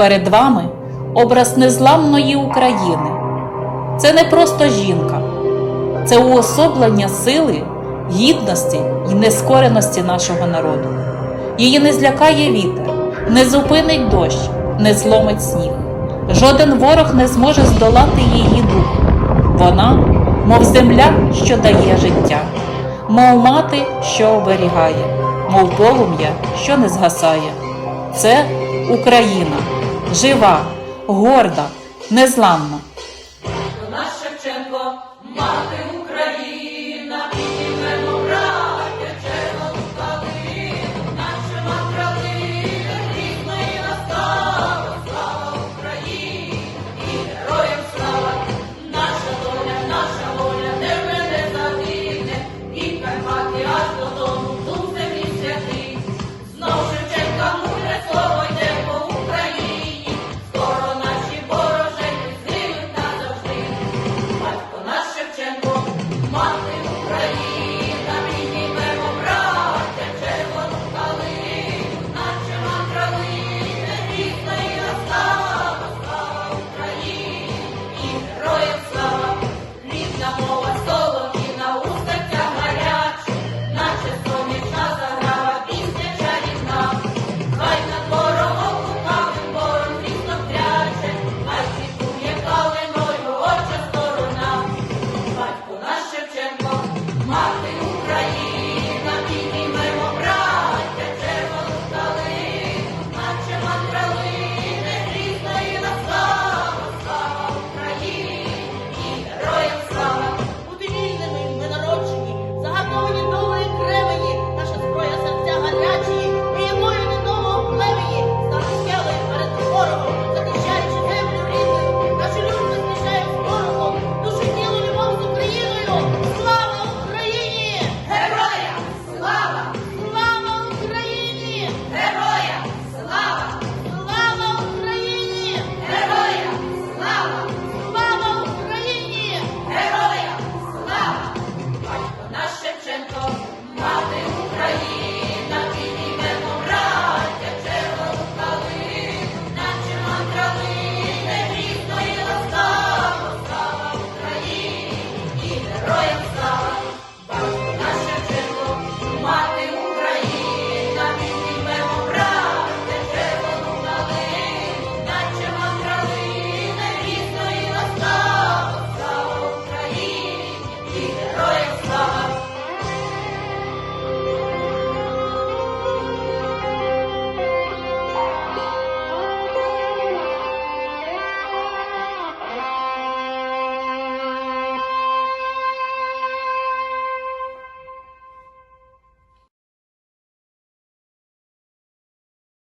Перед вами образ незламної України. Це не просто жінка, це уособлення сили, гідності і нескореності нашого народу. Її не злякає вітер, не зупинить дощ, не зломить сніг. Жоден ворог не зможе здолати її дух. Вона, мов земля, що дає життя, мов мати, що оберігає, мов полум'я, що не згасає. Це Україна, жива, горда, незламна. Вона Шевченко мати.